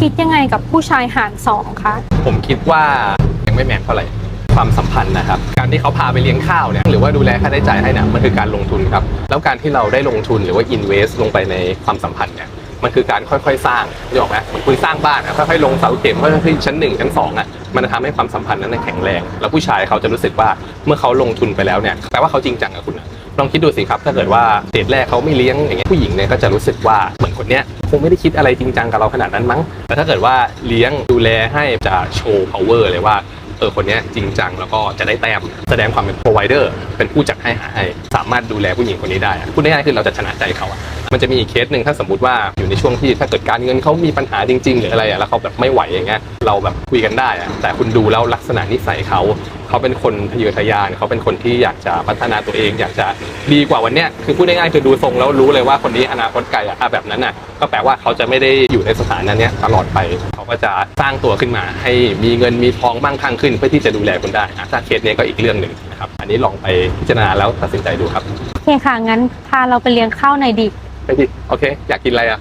คิดยังไงกับผู้ชายหารสองคะ ผมคิดว่ายังไม่แมนเท่าไหร่ความสัมพันธ์นะครับ การที่เขาพาไปเลี้ยงข้าวเนี่ยหรือว่าดูแลค่าใช้จ่ายให้เนี่ยมันคือการลงทุนครับ แล้วการที่เราได้ลงทุนหรือว่า invest ลงไปในความสัมพันธ์เนี่ยมันคือการค่อยๆ สร้างนี่ออกไหมเหมือนคุณสร้างบ้านอะค่อยๆลงเสาเข็มค่อยๆขึ้นชั้นหนึ่งชั้นสองอะมันจะทำให้ความสัมพันธ์นั้นแข็งแรง แล้วผู้ชายเขาจะรู้สึกว่าเมื่อเขาลงทุนไปแล้วเนี่ยแปลว่าเขาจริงจังกับคุณอะ ลองคิดดูสิครับ ถ้าเกิดว่าเดทแรกเขาไม่เลี้ยงอย่างเงี้ยผู้หญิงเนี่ยก็จะรู้สึกว่าเหมือนคนเนี้ยคงไม่ได้คิดอะไรจริงจังกับเราขนาดนั้นมั้งแต่ถ้าเกิดว่าเลี้ยงดูแลให้จะโชว์ power เลยว่าเออคนเนี้ยจริงจังแล้วก็จะได้แต้มแสดงความเป็น provider เป็นผู้จัดให้หาให้สามารถดูแลผู้หญิงคนนี้ได้พูดง่ายๆคือเราจะชนะใจเขามันจะมีอีกเคสหนึ่งถ้าสมมติว่าอยู่ในช่วงที่ถ้าเกิดการเงินเขามีปัญหาจริง ๆ หรืออะไรอะแล้วเขาแบบไม่ไหวอย่างเงี้ยเราแบบคุยกันได้อะแต่คุณดูแล้วลักษณะนิสัยเขาเขาเป็นคนทะเยอทะยานเขาเป็นคนที่อยากจะพัฒนาตัวเอง อยากจะดีกว่าวันเนี้ยคือพูดง่ายๆคือดูทรงแล้วรู้เลยว่าคนนี้อนาคตไกลอะอะแบบนั้นอะก็แปลว่าเขาจะไม่ได้อยู่ในสถานะเนี้ยตลอดไปเขาก็จะสร้างตัวขึ้นมา ให้มีเงินมีทองมั่งคั่งขึ้น เพื่อที่จะดูแลคุณได้อะถ้าเคสเนี้ยก็อีกเรื่องหนึ่งนะครับอันนี้ลองไปพิจารณาแล้วตัดสินใจดูครับโอเคค่ะงั้นพาเราไปเลี้ยงข้าวหน่อยดิ ไปดิโอเค อยากกินอะไรอะ